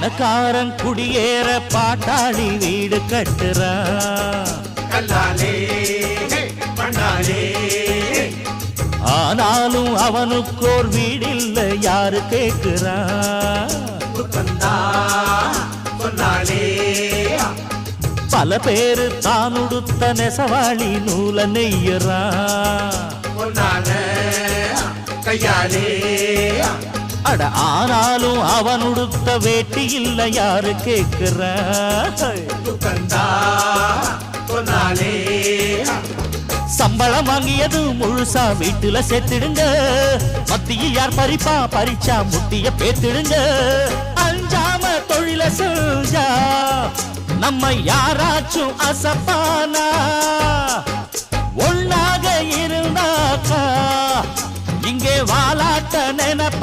பணக்காரன் குடியேற பாட்டாளி வீடு கட்டுறான் கல்லாலே பண்ணாலே ஆனாலும் அவனுக்கோர் வீடில்ல யாரு சொன்னாலே. பல பேரு தான் உடுத்த நெசவாளி நூல பொன்னான கையாலே. அட ஆனாலும் அவன் உடுத்த வேட்டி இல்ல யாரு சொன்னாலே சம்பளம் வாங்கியது முழுசா வீட்டுல சேர்த்திடுங்க. மத்திய யார் பறிப்பா? பறிச்சா முட்டிய பேத்திடுங்க. அஞ்சாம தொழில செஞ்சா நம்ம யாராச்சும் அசப்பானா? ஒன்னாக இருந்தாக்கா இங்கே வாலாட்ட நினைப்ப.